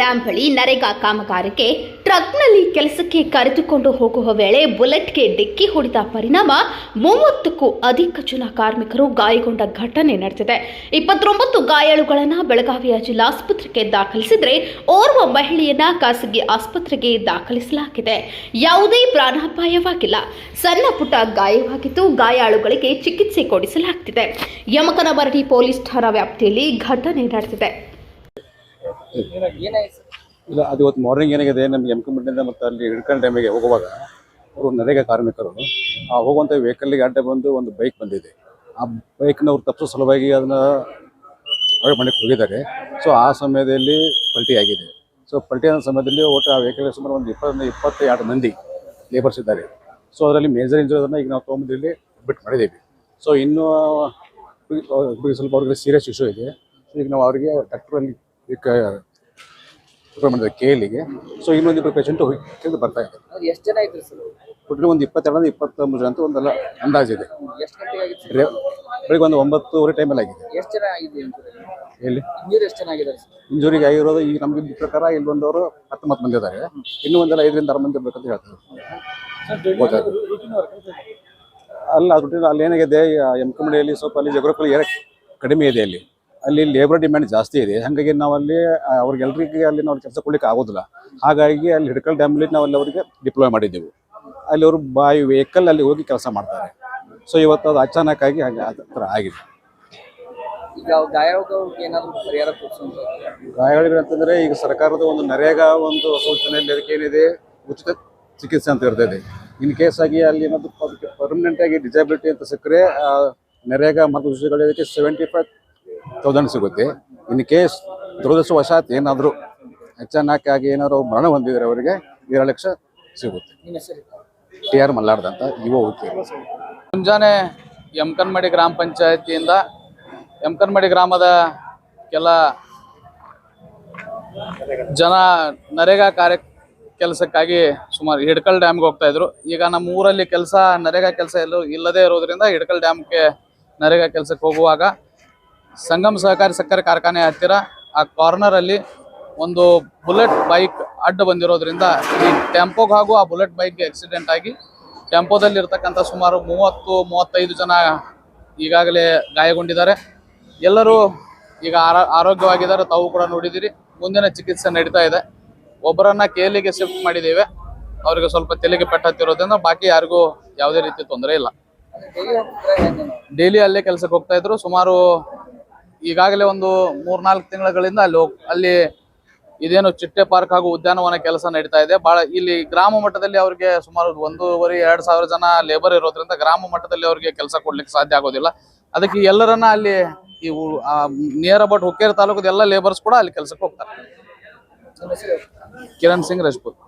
Dam ಬಳಿ ನರೇಗಾ ಕಾಮಗಾರಿಗೆ ಟ್ರಕ್ನಲ್ಲಿ ಕೆಲಸಕ್ಕೆ ಕರೆದುಕೊಂಡು ಹೋಗುವ ವೇಳೆ ಬುಲೆಟ್ಗೆ ಡಿಕ್ಕಿ ಹೊಡೆದ ಪರಿಣಾಮ ಮೂವತ್ತಕ್ಕೂ ಅಧಿಕ ಜನ ಕಾರ್ಮಿಕರು ಗಾಯಗೊಂಡ ಘಟನೆ ನಡೆದಿದೆ. ಇಪ್ಪತ್ತೊಂಬತ್ತು ಗಾಯಾಳುಗಳನ್ನು ಬೆಳಗಾವಿಯ ಜಿಲ್ಲಾಸ್ಪತ್ರೆಗೆ ದಾಖಲಿಸಿದರೆ ಓರ್ವ ಮಹಿಳೆಯನ್ನ ಖಾಸಗಿ ಆಸ್ಪತ್ರೆಗೆ ದಾಖಲಿಸಲಾಗಿದೆ. ಯಾವುದೇ ಪ್ರಾಣಾಪಾಯವಾಗಿಲ್ಲ. ಸಣ್ಣ ಪುಟ್ಟ ಗಾಯವಾಗಿದ್ದು ಗಾಯಾಳುಗಳಿಗೆ ಚಿಕಿತ್ಸೆ ಕೊಡಿಸಲಾಗ್ತಿದೆ. ಯಮಕನಮರಡಿ ಪೊಲೀಸ್ ಠಾಣಾ ವ್ಯಾಪ್ತಿಯಲ್ಲಿ ಘಟನೆ ನಡೆದಿದೆ. ಇಲ್ಲ, ಅದು ಇವತ್ತು ಮಾರ್ನಿಂಗ್ ಏನಾಗಿದೆ, ನಮ್ಗೆ ಕಂಪನಿ ಮತ್ತು ಅಲ್ಲಿ ಹಿಡ್ಕೊಂಡು ಟೈಮಿಗೆ ಹೋಗುವಾಗ ಅವರು ನರೇಗಾ ಕಾರ್ಮಿಕರು, ಆ ಹೋಗುವಂಥ ವೆಹಿಕಲ್ಗೆ ಅಡ್ಡ ಬಂದು ಒಂದು ಬೈಕ್ ಬಂದಿದೆ. ಆ ಬೈಕ್ನ ಅವ್ರು ತಪ್ಪಿಸೋ ಸಲುವಾಗಿ ಅದನ್ನ ಹೊರಗೆ ಮಾಡಕ್ಕೆ ಹೋಗಿದ್ದಾರೆ. ಸೊ ಆ ಸಮಯದಲ್ಲಿ ಪಲ್ಟಿ ಆಗಿದೆ. ಸೊ ಪಲ್ಟಿ ಆದ ಸಮಯದಲ್ಲಿ ಒಟ್ಟು ಆ ವೆಹಿಕಲ್ ಸುಮಾರು ಒಂದು ಇಪ್ಪತ್ತೊಂದು ಇಪ್ಪತ್ತೆರಡು ಮಂದಿ ಲೇಬರ್ಸ್ ಇದ್ದಾರೆ. ಸೊ ಅದರಲ್ಲಿ ಮೇಜರ್ ಇಂಜುರಿ ಅದನ್ನು ಈಗ ನಾವು ಇಲ್ಲಿ ಅಡ್ಮಿಟ್ ಮಾಡಿದ್ದೀವಿ. ಸೊ ಇನ್ನೂ ಸ್ವಲ್ಪ ಅವ್ರಿಗೆ ಸೀರಿಯಸ್ ಇಶ್ಯೂ ಇದೆ. ಈಗ ನಾವು ಅವರಿಗೆ ಡಾಕ್ಟ್ರಲ್ಲಿ ಮಾಡಿದ್ದಾರೆ ಕೆ ಎಲ್ಲಿಗೆ ಸೊ ಇನ್ನೊಂದಿಬ್ಬರು ಪೇಷಂಟು ಹೋಗಿ ಬರ್ತಾ ಇದೆ ಎಷ್ಟು ಜನ ಇದ್ರು ಸರ್? ಒಂದು ಇಪ್ಪತ್ತೆರಡು ಇಪ್ಪತ್ತೊಂಬತ್ತು ಜನ ಅಂತ ಒಂದೆಲ್ಲ ಅಂದಾಜಿದೆ ಎಷ್ಟು ಆಗಿತ್ತು ರೇ- ಬೆಳಿಗ್ಗೆ ಒಂದು ಒಂಬತ್ತುವರೆ ಟೈಮಲ್ಲಿ ಆಗಿದೆ. ಎಷ್ಟು ಜನ ಆಗಿದೆ ಇಂಜುರಿ ಎಷ್ಟು ಇಂಜುರಿಗೆ ಆಗಿರೋದು ಈಗ ನಮ್ಗೆ ಇದ್ದ ಪ್ರಕಾರ ಇಲ್ಲಿ ಬಂದವರು ಹತ್ತೊಂಬತ್ತು ಮಂದಿ ಇದ್ದಾರೆ. ಇನ್ನೂ ಒಂದೆಲ್ಲ ಐದರಿಂದ ಆರು ಮಂದಿ ಇರ್ಬೇಕಂತ ಹೇಳ್ತಾರೆ. ಅಲ್ಲ ಅದು ಅಲ್ಲಿ ಏನಾಗಿದೆ? ಎಂ ಕಮಿಡಿಯಲ್ಲಿ ಸ್ವಲ್ಪ ಅಲ್ಲಿ ಜಗ್ರಫಲ್ಲಿ ಏರ ಕಡಿಮೆ ಇದೆ ಅಲ್ಲಿ. ಅಲ್ಲಿ ಲೇಬರ್ ಡಿಮ್ಯಾಂಡ್ ಜಾಸ್ತಿ ಇದೆ. ಹಾಗಾಗಿ ನಾವು ಅಲ್ಲಿ ಆ, ಅವ್ರಿಗೆಲ್ರಿಗೆ ಅಲ್ಲಿ ನಾವು ಕೆಲಸ ಕೊಡ್ಲಿಕ್ಕೆ ಆಗೋದಿಲ್ಲ. ಹಾಗಾಗಿ ಅಲ್ಲಿ ಹಿಡ್ಕಲ್ ಡ್ಯಾಮಲ್ಲಿ ನಾವು ಅಲ್ಲಿ ಅವರಿಗೆ ಡಿಪ್ಲೋಯ್ ಮಾಡಿದ್ದೆವು. ಅಲ್ಲಿ ಅವರು ಬಾಯಿ ವೆಹಿಕಲ್ ಅಲ್ಲಿ ಹೋಗಿ ಕೆಲಸ ಮಾಡ್ತಾರೆ. ಸೊ ಇವತ್ತು ಅದು ಅಚಾನಕ್ ಆಗಿ ಹಾಗೆ ಆ ಥರ ಆಗಿದೆ. ಈಗ ಏನಾದ್ರು ಪರಿಹಾರ ಗಾಯಾಳುಗಳು ಅಂತಂದ್ರೆ ಈಗ ಸರ್ಕಾರದ ಒಂದು ನರೇಗಾ ಒಂದು ಸೂಚನೆಯಲ್ಲಿ ಅದಕ್ಕೆ ಏನಿದೆ? ಉಚಿತ ಚಿಕಿತ್ಸೆ ಅಂತ ಇರ್ತದೆ. ಇನ್ ಕೇಸ್ ಆಗಿ ಅಲ್ಲಿ ಏನಾದ್ರು ಪರ್ಮನೆಂಟ್ ಆಗಿ ಡಿಸಬಿಲಿಟಿ ಅಂತ ಸಿಕ್ಕರೆ ನರೇಗಾ ಮತ್ತು ಸೆವೆಂಟಿ ಫೈವ್ ತೌಸಂಡ್ ಸಿಗುತ್ತೆ. ಇನ್ ಕೇಸ್ ದುರದೃಷ್ಟವಶಾತ್ ಏನಾದರೂ ಅಚಾನಕ್ ಆಗಿ ಏನಾದ್ರು ಮರಣ ಹೊಂದಿದ್ರೆ ಅವರಿಗೆ ಏಳು ಲಕ್ಷ ಸಿಗುತ್ತೆ. ಟಿ ಆರ್ ಯುವ ಉದ್ಯೋಗ ಮುಂಜಾನೆ ಯಮಕನ್ಮಡಿ ಗ್ರಾಮ ಪಂಚಾಯತಿಯಿಂದ ಯಮಕನ್ಮಡಿ ಗ್ರಾಮದ ಕೆಲ ಜನ ನರೇಗಾ ಕಾರ್ಯ ಕೆಲಸಕ್ಕಾಗಿ ಸುಮಾರು ಹಿಡ್ಕಲ್ ಡ್ಯಾಮ್ಗೆ ಹೋಗ್ತಾ ಇದ್ರು. ಈಗ ನಮ್ಮ ಊರಲ್ಲಿ ಕೆಲಸ ನರೇಗಾ ಕೆಲಸ ಎಲ್ಲೂ ಇಲ್ಲದೇ ಇರೋದ್ರಿಂದ ಹಿಡ್ಕಲ್ ಡ್ಯಾಮ್ಗೆ ನರೇಗಾ ಕೆಲಸಕ್ಕೆ ಹೋಗುವಾಗ ಸಂಗಮ್ ಸಹಕಾರಿ ಸಕ್ಕರೆ ಕಾರ್ಖಾನೆ ಹತ್ತಿರ, ಆ ಕಾರ್ನರ್ ಅಲ್ಲಿ ಒಂದು ಬುಲೆಟ್ ಬೈಕ್ ಅಡ್ಡ ಬಂದಿರೋದ್ರಿಂದ ಈ ಟೆಂಪೋಗೆ ಹಾಗೂ ಆ ಬುಲೆಟ್ ಬೈಕ್ಗೆ ಆಕ್ಸಿಡೆಂಟ್ ಆಗಿ ಟೆಂಪೋದಲ್ಲಿ ಇರ್ತಕ್ಕಂಥ ಸುಮಾರು ಮೂವತ್ತು, ಮೂವತ್ತೈದು ಜನ ಈಗಾಗಲೇ ಗಾಯಗೊಂಡಿದ್ದಾರೆ. ಎಲ್ಲರೂ ಈಗ ಆರ, ಆರೋಗ್ಯವಾಗಿದ್ದಾರೆ, ತಾವು ಕೂಡ ನೋಡಿದಿರಿ ಮುಂದಿನ ಚಿಕಿತ್ಸೆ ನಡೀತಾ ಇದೆ. ಒಬ್ಬರನ್ನ ಕೇಲಿಗೆ ಶಿಫ್ಟ್ ಮಾಡಿದ್ದೇವೆ. ಅವರಿಗೆ ಸ್ವಲ್ಪ ತೆಲಿಗೆ ಪೆಟ್ಟತ್ತಿರೋದ್ರಿಂದ ಬಾಕಿ ಯಾರಿಗೂ ಯಾವುದೇ ರೀತಿ ತೊಂದರೆ ಇಲ್ಲ. ಡೈಲಿ ಅಲ್ಲೇ ಕೆಲಸಕ್ಕೆ ಹೋಗ್ತಾ ಇದ್ರು. ಸುಮಾರು ಈಗಾಗಲೇ ಒಂದು ಮೂರ್ನಾಲ್ಕು ತಿಂಗಳುಗಳಿಂದ ಅಲ್ಲಿ ಅಲ್ಲಿ ಇದೇನು ಚಿಟ್ಟೆ ಪಾರ್ಕ್ ಹಾಗೂ ಉದ್ಯಾನವನ ಕೆಲಸ ನಡೀತಾ ಇದೆ. ಬಹಳ ಇಲ್ಲಿ ಗ್ರಾಮ ಮಟ್ಟದಲ್ಲಿ ಅವರಿಗೆ ಸುಮಾರು ಒಂದೂವರೆ, ಎರಡ್ ಸಾವಿರ ಜನ ಲೇಬರ್ ಇರೋದ್ರಿಂದ ಗ್ರಾಮ ಮಟ್ಟದಲ್ಲಿ ಅವರಿಗೆ ಕೆಲಸ ಕೊಡ್ಲಿಕ್ಕೆ ಸಾಧ್ಯ ಆಗೋದಿಲ್ಲ. ಅದಕ್ಕೆ ಎಲ್ಲರನ್ನ ಅಲ್ಲಿ ಈ ನಿಯರ್ ಅಬೌಟ್ ಹುಕ್ಕೇರಿ ತಾಲೂಕದ ಎಲ್ಲ ಲೇಬರ್ಸ್ ಕೂಡ ಅಲ್ಲಿ ಕೆಲಸಕ್ಕೆ ಹೋಗ್ತಾರೆ. ಕಿರಣ್ ಸಿಂಗ್, ರಜಪೂತ್.